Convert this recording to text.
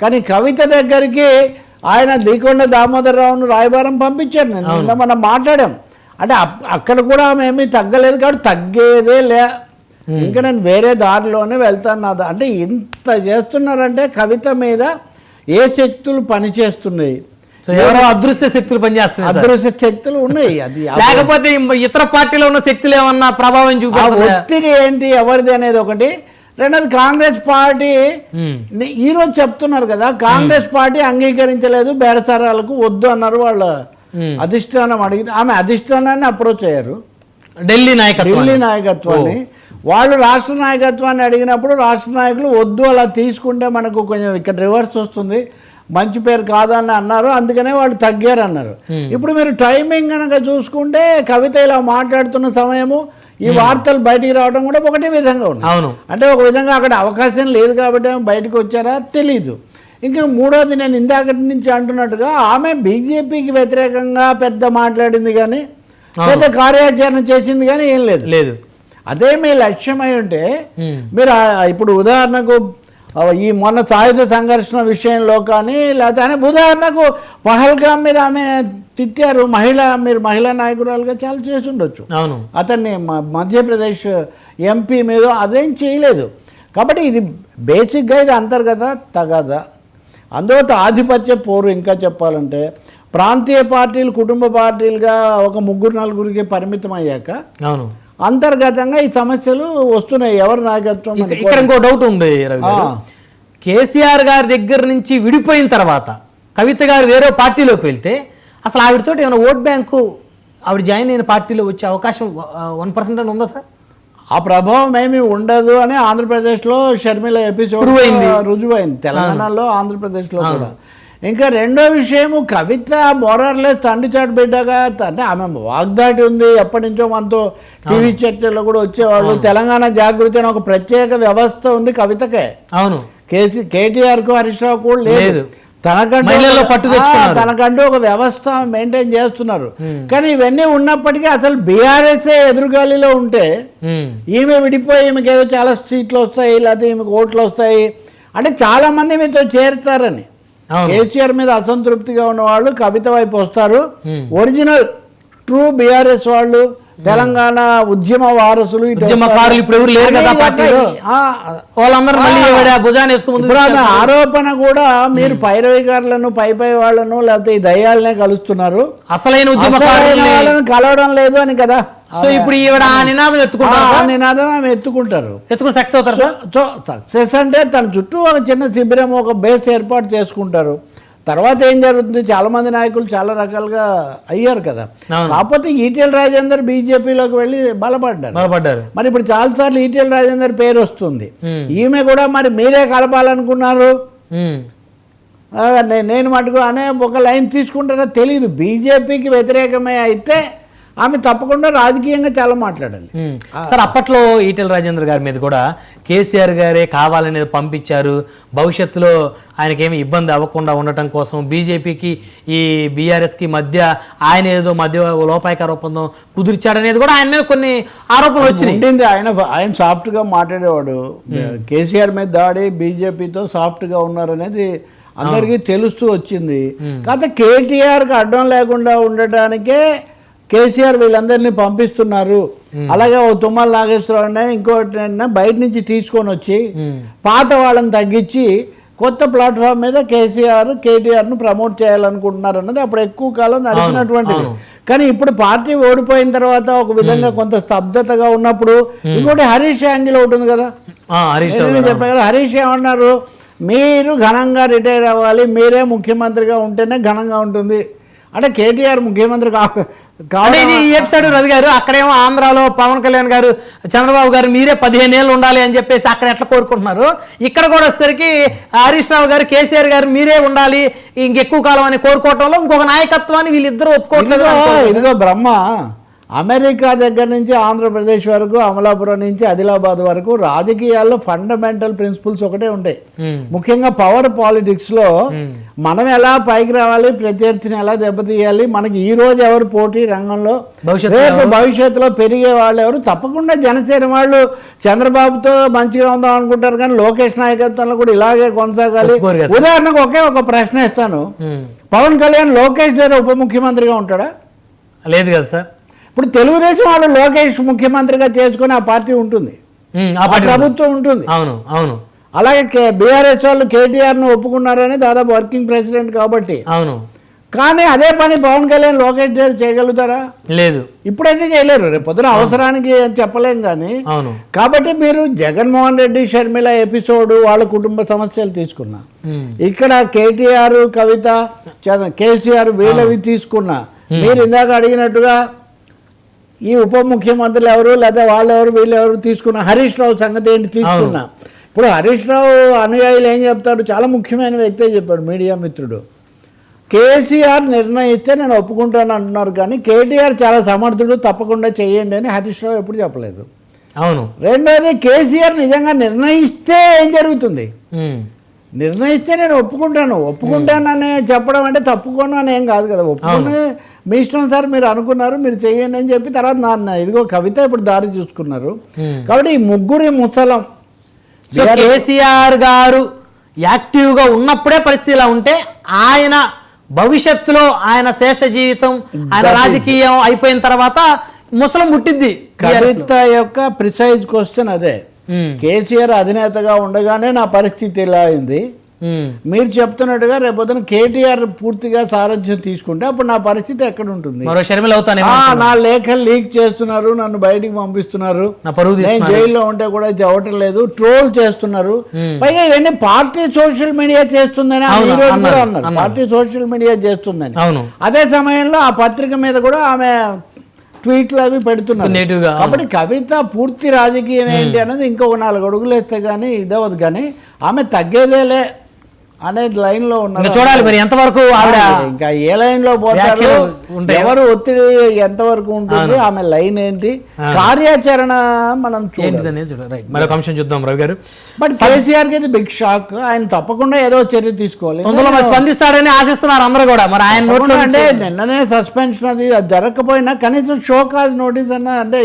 కానీ కవిత దగ్గరికి ఆయన దీకొండ దామోదరరావును రాయబారం పంపించారు. నేను నిన్న మనం మాట్లాడాం. అంటే అక్కడ కూడా ఆమె ఏమీ తగ్గలేదు కాబట్టి తగ్గేదే లే ఇంకా నేను వేరే దారిలోనే వెళ్తాను నా అంటే ఇంత చేస్తున్నారంటే కవిత మీద ఏ శక్తులు పనిచేస్తున్నాయి? ఎవరో అదృశ్య శక్తులు పనిచేస్తున్నాయి. అదృశ్య శక్తులు ఉన్నాయి. అది లేకపోతే ఇతర పార్టీలో ఉన్న శక్తులు ఏమన్నా ప్రభావం చూపెడుతున్నాయా? ఒత్తిడి ఏంటి ఎవరిది అనేది ఒకటి రెండోది కాంగ్రెస్ పార్టీ ఉమ్. ని- ఈ రోజు చెప్తున్నారు కదా కాంగ్రెస్ పార్టీ అంగీకరించలేదు బేరసారాలకు వద్దు అన్నారు వాళ్ళ. అధిష్టానం అడిగితే ఆమె అధిష్టానాన్ని అప్రోచ్ అయ్యారు. ఢిల్లీ నాయకత్వం ఢిల్లీ నాయకత్వాన్ని. వాళ్ళు రాష్ట్ర నాయకత్వాన్ని అడిగినప్పుడు రాష్ట్ర నాయకులు వద్దు అలా తీసుకుంటే మనకు కొంచెం ఇక్కడ రివర్స్ వస్తుంది. మంచి పేరు కాదని అన్నారు అందుకనే వాళ్ళు తగ్గారు అన్నారు ఇప్పుడు మీరు టైమింగ్ కనుక చూసుకుంటే కవిత ఇలా మాట్లాడుతున్న సమయము ఈ వార్తలు బయటికి రావడం కూడా ఒకటే విధంగా ఉంది. అవును. అంటే ఒక విధంగా అక్కడ అవకాశం లేదు కాబట్టి ఆమె బయటకు వచ్చారా తెలీదు. ఇంకా మూడోది నేను ఇందాకటి నుంచి అంటున్నట్టుగా ఆమె బీజేపీకి వ్యతిరేకంగా పెద్ద మాట్లాడింది కానీ పెద్ద కార్యాచరణ చేసింది కానీ ఏం లేదు. లేదు. అదే మీ లక్ష్యమై ఉంటే ఉమ్. మీరు ఇప్పుడు ఉదాహరణకు ఈ మొన్న సాయుధ సంఘర్షణ విషయంలో కానీ లేకపోతే ఉదాహరణకు పహల్గామ్ మీద ఆమె తిట్టారు మహిళ మీరు మహిళా నాయకురాలుగా చాలా చేసి ఉండొచ్చు అవును. అతన్ని మధ్యప్రదేశ్ ఎంపీ మీద అదేం చేయలేదు. కాబట్టి ఇది బేసిక్గా ఇది అంతర్గత తగదా. అందువల్ల ఆధిపత్య పోరు ఇంకా చెప్పాలంటే ప్రాంతీయ పార్టీలు కుటుంబ పార్టీలుగా ఒక ముగ్గురు నలుగురికి పరిమితం అయ్యాక అవును. అంతర్గతంగా ఈ సమస్యలు వస్తున్నాయి. ఎవరి నాయకత్వం ఇక- ఇక్కడ ఇంకో డౌట్ ఉంది. కేసీఆర్ గారి దగ్గర నుంచి విడిపోయిన తర్వాత కవిత గారు వేరే పార్టీలోకి వెళ్తే అసలు ఆవిడతో ఏమైనా ఓట్ బ్యాంకు ఆవిడ జాయిన్ అయిన పార్టీలో వచ్చే అవకాశం వన్ పర్సెంట్ అని ఉందా సార్? ఆ ప్రభావం ఏమీ ఉండదు అని ఆంధ్రప్రదేశ్లో షర్మిల ఎపిసోడ్ రుజువైంది. రుజువైంది. తెలంగాణలో ఆంధ్రప్రదేశ్లో కూడా. ఇంకా రెండో విషయము కవిత మోరర్లెస్ తండ్రి చాటు బిడ్డగా అంటే ఆమె వాగ్దాటి ఉంది ఎప్పటి నుంచో మనతో టీవీ చర్చల్లో కూడా వచ్చేవాళ్ళు. తెలంగాణ జాగృతి అని ఒక ప్రత్యేక వ్యవస్థ ఉంది కవితకే. అవును. కేసీ కేటీఆర్కు హరీష్ రావు కూడా లేదు. తనకంటూ. తనకంటూ ఒక వ్యవస్థ మెయింటైన్ చేస్తున్నారు. కానీ ఇవన్నీ ఉన్నప్పటికీ అసలు బీఆర్ఎస్ ఎదురుగాలిలో ఉంటే. ఈమె విడిపోయి ఈమెకి ఏదో చాలా సీట్లు వస్తాయి లేకపోతే ఈమెకు ఓట్లు వస్తాయి. అంటే చాలా మంది మీతో చేరుతారని. కేసీఆర్ మీద అసంతృప్తిగా ఉన్న వాళ్ళు కవిత వైపు వస్తారు. ఒరిజినల్ ట్రూ బీఆర్ఎస్ వాళ్ళు తెలంగాణ ఉద్యమ వారసులు ఉద్యమకారులు ఇప్పుడు ఎవరు లేరు కదా పార్టీలో? వాళ్ళందరూ మళ్ళీ భుజాన్ని ఆరోపణ కూడా మీరు పైరవికారులను పై పై వాళ్ళను లేకపోతే ఈ దయ్యాలనే కలుస్తున్నారు. అసలైన ఉద్యమకారుల్ని కలవడం లేదు అని కదా. సో ఇప్పుడు ఈవిడ ఆ నినాదం ఎత్తుకుంటారు? ఆ నినాదం ఆమె ఎత్తుకుంటారు. ఎత్తుకుని సక్సెస్ అవుతారు సార్? సక్సెస్ అంటే తన చుట్టూ ఒక చిన్న శిబిరం ఒక బేస్ ఏర్పాటు చేసుకుంటారు. తర్వాత ఏం జరుగుతుంది? చాలా మంది నాయకులు చాలా రకాలుగా అయ్యారు కదా. కాకపోతే ఈటెల రాజేందర్ బీజేపీలోకి వెళ్ళి బలపడ్డారు. బలపడ్డారు. మరి ఇప్పుడు చాలాసార్లు ఈటెల రాజేందర్ పేరు వస్తుంది. ఈమె కూడా మరి మీరే కలపాలనుకున్నారు. నేను మటుకు అనే ఒక లైన్ తీసుకుంటారో తెలియదు బీజేపీకి వ్యతిరేకమే అయితే ఆమె తప్పకుండా రాజకీయంగా చాలా మాట్లాడాలి. సార్ అప్పట్లో ఈటెల రాజేంద్ర గారి మీద కూడా కేసీఆర్ గారే కావాలని పంపించారు. భవిష్యత్తులో ఆయనకేమి ఇబ్బంది అవ్వకుండా ఉండటం కోసం బీజేపీకి ఈ బీఆర్ఎస్కి మధ్య ఆయన ఏదో మధ్య లోపాయక ఒప్పందం కుదిర్చాడనేది కూడా ఆయన మీద కొన్ని ఆరోపణలు వచ్చినాయి. ఆయన ఆయన సాఫ్ట్గా మాట్లాడేవాడు కేసీఆర్ మీద దాడి బీజేపీతో సాఫ్ట్గా ఉన్నారనేది అందరికీ తెలుస్తూ వచ్చింది. కాకపోతే కేటీఆర్కి అడ్డం లేకుండా ఉండటానికే కేసీఆర్ వీళ్ళందరినీ పంపిస్తున్నారు. అలాగే ఓ తుమ్మల నాగేశ్వరరావు ఇంకోటి బయట నుంచి తీసుకొని వచ్చి పాత వాళ్ళని తగ్గించి కొత్త ప్లాట్ఫామ్ మీద కేసీఆర్ కేటీఆర్ను ప్రమోట్ చేయాలనుకుంటున్నారు అన్నది అప్పుడు ఎక్కువ కాలం నడిచినటువంటిది. కానీ ఇప్పుడు పార్టీ ఓడిపోయిన తర్వాత ఒక విధంగా కొంత స్తబ్దతగా ఉన్నప్పుడు ఇంకోటి హరీష్ యాంగిల్ ఒకటి ఉంది కదా. ఆ, హరీష్ రావు నేను గారు. చెప్పా కదా హరీష్ ఏమన్నారు? మీరు ఘనంగా రిటైర్ అవ్వాలి మీరే ముఖ్యమంత్రిగా ఉంటేనే ఘనంగా ఉంటుంది. అంటే కేటీఆర్ ముఖ్యమంత్రి కా ఇది ఈ ఎపిసోడ్ రవి గారు అక్కడేమో ఆంధ్రాలో పవన్ కళ్యాణ్ గారు చంద్రబాబు గారు మీరే పదిహేను ఏళ్ళు ఉండాలి అని చెప్పేసి అక్కడ ఎట్లా కోరుకుంటున్నారు? ఇక్కడ కూడా వచ్చేసరికి హరీష్ రావు గారు కేసీఆర్ గారు మీరే ఉండాలి ఇంకెక్కువ కాలం అని కోరుకోవటంలో ఇంకొక నాయకత్వాన్ని వీళ్ళిద్దరూ ఒప్పుకోవట్లేదు ఇదిగో బ్రహ్మ. అమెరికా దగ్గర నుంచి ఆంధ్రప్రదేశ్ వరకు అమలాపురం నుంచి ఆదిలాబాద్ వరకు రాజకీయాల్లో ఫండమెంటల్ ప్రిన్సిపల్స్ ఒకటే ఉంటాయి. ఉమ్, ముఖ్యంగా పవర్ పాలిటిక్స్లో మనం ఎలా పైకి రావాలి ప్రత్యర్థిని ఎలా దెబ్బతీయాలి మనకి ఈ రోజు ఎవరు పోటీ రంగంలో భవిష్యత్తులో రేపు భవిష్యత్తులో పెరిగే వాళ్ళు ఎవరు? తప్పకుండా జనసేన వాళ్ళు చంద్రబాబుతో మంచిగా ఉందాం అనుకుంటారు కానీ లోకేష్ నాయకత్వంలో కూడా ఇలాగే కొనసాగాలి. ఉదాహరణకు ఒకే ఒక ప్రశ్న ఇస్తాను. ఉమ్. పవన్ కళ్యాణ్ లోకేష్ దగ్గర ఉప ముఖ్యమంత్రిగా ఉంటాడా? లేదు కదా సార్. ఇప్పుడు తెలుగుదేశం వాళ్ళు లోకేష్ ముఖ్యమంత్రిగా చేసుకుని ఆ పార్టీ ఉంటుంది. ఆ ప్రభుత్వం ఉంటుంది. అవును అవును. అలాగే బీఆర్ఎస్ వాళ్ళు కేటీఆర్ను ఒప్పుకున్నారని దాదాపు వర్కింగ్ ప్రెసిడెంట్ కాబట్టి. అవును. కానీ అదే పని పవన్ కళ్యాణ్ లోకేష్ గారు చేయగలుగుతారా? లేదు. ఇప్పుడైతే చేయలేరు. రేపు పొద్దున అవసరానికి అని చెప్పలేం కానీ. అవును. కాబట్టి మీరు జగన్మోహన్ రెడ్డి షర్మిల ఎపిసోడ్ వాళ్ళ కుటుంబ సమస్యలు తీసుకున్నా. ఇక్కడ కేటీఆర్ కవిత కేసీఆర్ వీళ్ళవి తీసుకున్నా. మీరు ఇందాక అడిగినట్టుగా ఈ ఉప ముఖ్యమంత్రులు ఎవరు లేదా వాళ్ళు ఎవరు వీళ్ళు ఎవరు తీసుకున్న హరీష్ రావు సంగతి ఏంటి తీసుకున్నా. ఇప్పుడు హరీష్ రావు అనుయాయులు ఏం చెప్తారు? చాలా ముఖ్యమైన వ్యక్తే చెప్పాడు మీడియా మిత్రుడు. కేసీఆర్ నిర్ణయిస్తే నేను ఒప్పుకుంటాను అంటున్నారు కానీ కేటీఆర్ చాలా సమర్థుడు తప్పకుండా చేయండి అని హరీష్ రావు ఎప్పుడు చెప్పలేదు. అవును. రెండోది కేసీఆర్ నిజంగా నిర్ణయిస్తే ఏం జరుగుతుంది? నిర్ణయిస్తే నేను ఒప్పుకుంటాను. ఒప్పుకుంటానని చెప్పడం అంటే తప్పుకోను అని ఏం కాదు కదా. ఒప్పుకుని మీ ఇష్టం సార్ మీరు అనుకున్నారు మీరు చేయండి అని చెప్పి తర్వాత నాన్న ఇదిగో కవిత ఇప్పుడు దారి చూసుకున్నారు. కాబట్టి ఈ ముగ్గురి ముసలం కేసీఆర్ గారు యాక్టివ్గా ఉన్నప్పుడే పరిస్థితి ఇలా ఉంటే ఆయన భవిష్యత్తులో ఆయన శేష జీవితం ఆయన రాజకీయం అయిపోయిన తర్వాత ముసలం పుట్టిద్ది కవిత యొక్క ప్రిసైజ్ క్వశ్చన్ అదే. కేసీఆర్ అధినేతగా ఉండగానే నా పరిస్థితి ఇలా అయింది. మీరు చెప్తున్నట్టుగా రేపొద్దున కేటీఆర్ పూర్తిగా సారథ్యం తీసుకుంటే అప్పుడు నా పరిస్థితి ఎక్కడ ఉంటుంది? నా లేఖలు లీక్ చేస్తున్నారు నన్ను బయటికి పంపిస్తున్నారు. నేను జైల్లో ఉంటే కూడా చెప్పటం లేదు ట్రోల్ చేస్తున్నారు. పైగా ఇవన్నీ పార్టీ సోషల్ మీడియా చేస్తుందని అన్నారు. పార్టీ సోషల్ మీడియా చేస్తుందని. అదే సమయంలో ఆ పత్రిక మీద కూడా ఆమె ట్వీట్లు అవి పెడుతున్నారు. కాబట్టి కవిత పూర్తి రాజకీయం ఏంటి అనేది ఇంకొక నాలుగు అడుగులు వేస్తే కానీ ఇదవదు కానీ ఆమె తగ్గేదేలే. అనేది లైన్లో ఉన్నారు చూడాలి మరి ఎంతవరకు ఆవిడ ఇంకా ఏ లైన్లో పోతారు? ఎవరు ఒత్తిడి ఎంతవరకు ఉంటుంది? ఆమె లైన్ ఏంటి? కార్యాచరణ మనం చూడాలి. మరొక అంశం చూద్దాం రవి గారు. బట్ కేసీఆర్కి బిగ్ షాక్ ఆయన తప్పకుండా ఏదో చర్య తీసుకోవాలి. తొందరలో స్పందిస్తాడని ఆశిస్తున్నారు అందరూ కూడా. మరి ఆయన అంటే నిన్ననే సస్పెన్షన్ అది జరగకపోయినా కనీసం షో కాజ్ నోటీస్ అన్న అంటే